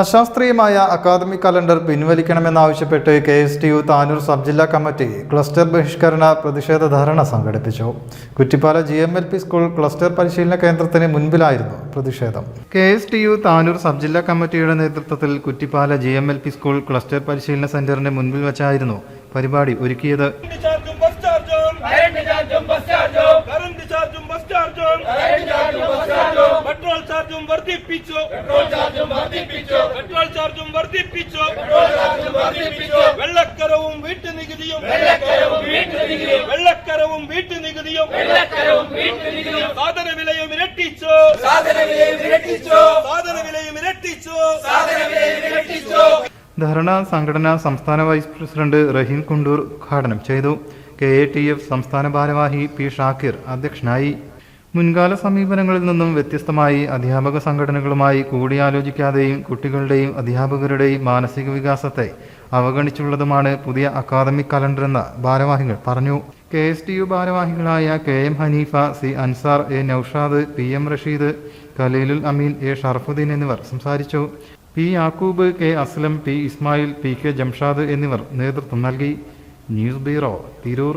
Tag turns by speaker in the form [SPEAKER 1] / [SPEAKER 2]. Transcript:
[SPEAKER 1] അശാസ്ത്രീയമായ academic calendar പിൻവലിക്കണമെന്നാവശ്യപ്പെട്ട് K S T U Tanur sub ജില്ലാ committee cluster ബഹിഷ്കരണ പ്രതിഷേധ ധാരണ സംഘടിപ്പിച്ചു. Kuttippala G M L P school cluster പരിശീലന കേന്ദ്രത്തിന് മുൻപിലായിരുന്നു പ്രതിഷേധം. K S T U Tanur sub ജില്ലാ കമ്മിറ്റിയുടെ നേതൃത്വത്തിൽ Kuttippala G M L P school cluster പരിശീലന സെന്ററിന് മുൻപിൽ വെച്ചായിരുന്നു പരിപാടി ഒരുക്കിയത്.
[SPEAKER 2] കറണ്ട് ചാർജും ബസ് ചാർജും.
[SPEAKER 3] കറണ്ട് ചാർജും ബസ് ചാർജും.
[SPEAKER 2] കറണ്ട് ചാർജും ബസ് ചാർജും.
[SPEAKER 3] പെട്രോൾ ചാർജും വർദ്ധിപ്പിച്ചു.
[SPEAKER 2] പെട്രോൾ ചാർജും വർദ്ധിപ്പിച്ചു.
[SPEAKER 3] വർദ്ധിപ്പിച്ചു. വെള്ളക്കരവും
[SPEAKER 2] വെള്ളക്കരവും വീട്ടുനികുതിയും.
[SPEAKER 3] വെള്ളക്കരവും
[SPEAKER 2] വീട്ടു നികുതിയും
[SPEAKER 3] സാധന വിലയും ഇരട്ടിച്ചു.
[SPEAKER 2] സാധന വിലയും ഇരട്ടിച്ചു.
[SPEAKER 3] സാധന വിലയും ഇരട്ടിച്ചു.
[SPEAKER 2] സാധന വിലയും ഇരട്ടിച്ചു.
[SPEAKER 1] ധർണ സംഘടന സംസ്ഥാന വൈസ് പ്രസിഡന്റ് റഹീം കുണ്ടൂർ ഉദ്ഘാടനം ചെയ്തു. കെ എ ടി എഫ് സംസ്ഥാന ഭാരവാഹി പി ഷാക്കിർ അധ്യക്ഷനായി. മുൻകാല സമീപനങ്ങളിൽ നിന്നും വ്യത്യസ്തമായി അധ്യാപക സംഘടനകളുമായി കൂടിയാലോചിക്കാതെയും കുട്ടികളുടെയും അധ്യാപകരുടെയും മാനസിക വികാസത്തെ അവഗണിച്ചുള്ളതുമാണ് പുതിയ അക്കാദമിക് കലണ്ടർ എന്ന് ഭാരവാഹികൾ പറഞ്ഞു. കെ എസ് ടി യു ഭാരവാഹികളായ K M Haneefa C Ansar A Noushad P M Rasheed Khaleelul Ameen A Sharafudheen എന്നിവർ സംസാരിച്ചു. P Yakoob K Aslam P Ismail P K Jamshad എന്നിവർ നേതൃത്വം നൽകി. News bureau Tirur.